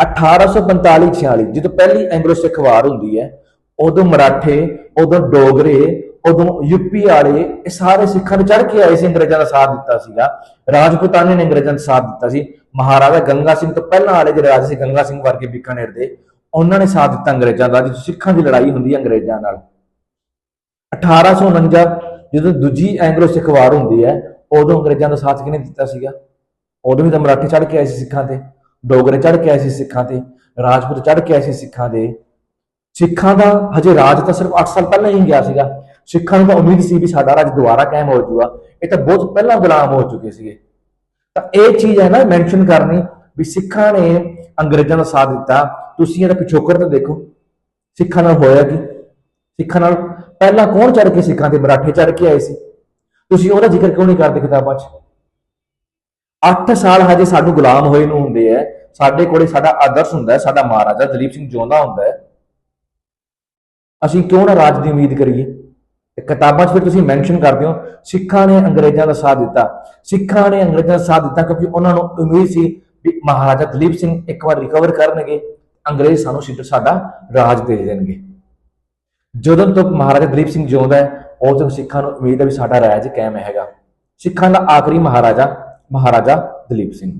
1845-46 ਜਦੋਂ ਪਹਿਲੀ ਐਂਗਲੋ ਸਿੱਖ ਵਾਰ ਹੁੰਦੀ ਹੈ, ਉਦੋਂ ਮਰਾਠੇ, ਉਦੋਂ ਡੋਗਰੇ, ਉਦੋਂ ਯੂਪੀ ਵਾਲੇ, ਇਹ ਸਾਰੇ ਸਿੱਖਾਂ ਨੇ ਚੜ ਕੇ ਆਏ ਸੀ, ਅੰਗਰੇਜ਼ਾਂ ਦਾ ਸਾਥ ਦਿੱਤਾ ਸੀਗਾ। ਰਾਜਪੂਤਾਨੇ ਨੇ ਅੰਗਰੇਜ਼ਾਂ ਦਾ ਸਾਥ ਦਿੱਤਾ ਸੀ। ਮਹਾਰਾਜਾ ਗੰਗਾ ਸਿੰਘ ਤੋਂ ਪਹਿਲਾਂ ਵਾਲੇ ਜਿਹੜੇ ਰਾਜੇ ਸੀ, ਗੰਗਾ ਸਿੰਘ ਵਰਗੇ ਬੀਕਾਨੇਰ ਦੇ, ਉਹਨਾਂ ਨੇ ਸਾਥ ਦਿੱਤਾ ਅੰਗਰੇਜ਼ਾਂ ਦਾ, ਜਦੋਂ ਸਿੱਖਾਂ ਦੀ ਲੜਾਈ ਹੁੰਦੀ ਹੈ ਅੰਗਰੇਜ਼ਾਂ ਨਾਲ। 1849 ਜਦੋਂ ਦੂਜੀ ਐਂਗਲੋ ਸਿੱਖ ਵਾਰ ਹੁੰਦੀ ਹੈ, ਉਦੋਂ ਅੰਗਰੇਜ਼ਾਂ ਦਾ ਸਾਥ ਕਿਹਨੇ ਦਿੱਤਾ ਸੀਗਾ? ਉਦੋਂ ਵੀ ਤਾਂ ਮਰਾਠੇ ਚੜ ਕੇ ਆਏ ਸੀ ਸਿੱਖਾਂ ਤੇ। ਡੋਗਰੇ ਚੜ ਕੇ ਆਏ ਸੀ ਸਿੱਖਾਂ ਤੇ, ਰਾਜਪੂਤ ਚੜ ਕੇ ਆਏ ਸੀ ਸਿੱਖਾਂ ਦੇ। ਸਿੱਖਾਂ ਦਾ ਹਜੇ ਰਾਜ ਤਾਂ ਸਿਰਫ 8 ਸਾਲ ਪਹਿਲਾਂ ਹੀ ਗਿਆ ਸੀਗਾ। ਸਿੱਖਾਂ ਨੂੰ ਤਾਂ ਉਮੀਦ ਸੀ ਵੀ ਸਾਡਾ ਰਾਜ ਦੁਬਾਰਾ ਕਾਇਮ ਹੋ ਜਾਊਗਾ। ਇਹ ਤਾਂ ਬਹੁਤ ਪਹਿਲਾਂ ਗੁਲਾਮ ਹੋ ਚੁੱਕੇ ਸੀਗੇ। ਤਾਂ ਇਹ ਚੀਜ਼ ਹੈ ਨਾ ਮੈਂਸ਼ਨ ਕਰਨੀ ਵੀ ਸਿੱਖਾਂ ਨੇ ਅੰਗਰੇਜ਼ਾਂ ਦਾ ਸਾਥ ਦਿੱਤਾ। ਤੁਸੀਂ ਇਹਦਾ ਪਿਛੋਕੜ ਤਾਂ ਦੇਖੋ, ਸਿੱਖਾਂ ਨਾਲ ਹੋਇਆ ਕੀ? ਸਿੱਖਾਂ ਨਾਲ ਪਹਿਲਾਂ ਕੌਣ ਚੜ ਕੇ ਸਿੱਖਾਂ ਤੇ ਮਰਾਠੇ ਚੜ ਕੇ ਆਏ ਸੀ? ਤੁਸੀਂ ਉਹਦਾ ਜ਼ਿਕਰ ਕਿਉਂ ਨਹੀਂ ਕਰਦੇ ਕਿਤਾਬਾਂ 'ਚ? 8 ਸਾਲ ਹਜੇ ਸਾਨੂੰ ਗੁਲਾਮ ਹੋਏ ਨੂੰ ਹੁੰਦੇ ਐ। ਸਾਡੇ ਕੋਲੇ ਸਾਡਾ ਆਦਰਸ਼ ਹੁੰਦਾ ਹੈ ਸਾਡਾ ਮਹਾਰਾਜਾ ਦਲੀਪ ਸਿੰਘ ਜਿਉਂਦਾ ਹੁੰਦਾ ਹੈ ਅਸੀਂ ਕਿਉਂ ਨਾ ਰਾਜ ਦੀ ਉਮੀਦ ਕਰੀਏ? ਤੇ ਕਿਤਾਬਾਂ 'ਚ ਫਿਰ ਤੁਸੀਂ ਮੈਂਸ਼ਨ ਕਰਦੇ ਹੋ, ਸਿੱਖਾਂ ਨੇ ਅੰਗਰੇਜ਼ਾਂ ਦਾ ਸਾਥ ਦਿੱਤਾ। ਸਿੱਖਾਂ ਨੇ ਅੰਗਰੇਜ਼ਾਂ ਦਾ ਸਾਥ ਦਿੱਤਾ ਕਿਉਂਕਿ ਉਹਨਾਂ ਨੂੰ ਉਮੀਦ ਸੀ ਵੀ ਮਹਾਰਾਜਾ ਦਲੀਪ ਸਿੰਘ ਇੱਕ ਵਾਰ ਰਿਕਵਰ ਕਰਨਗੇ, ਅੰਗਰੇਜ਼ ਸਾਨੂੰ ਸਿੱਧ ਸਾਡਾ ਰਾਜ ਦੇ ਦੇਣਗੇ। ਜਦੋਂ ਤੱਕ ਮਹਾਰਾਜਾ ਦਲੀਪ ਸਿੰਘ ਜਿਉਂਦਾ ਹੈ ਉਦੋਂ ਤੋਂ ਸਿੱਖਾਂ ਨੂੰ ਉਮੀਦ ਹੈ ਵੀ ਸਾਡਾ ਰਾਜ ਕਾਇਮ ਹੈਗਾ। ਸਿੱਖਾਂ ਦਾ ਆਖਰੀ ਮਹਾਰਾਜਾ ਮਹਾਰਾਜਾ ਦਲੀਪ ਸਿੰਘ।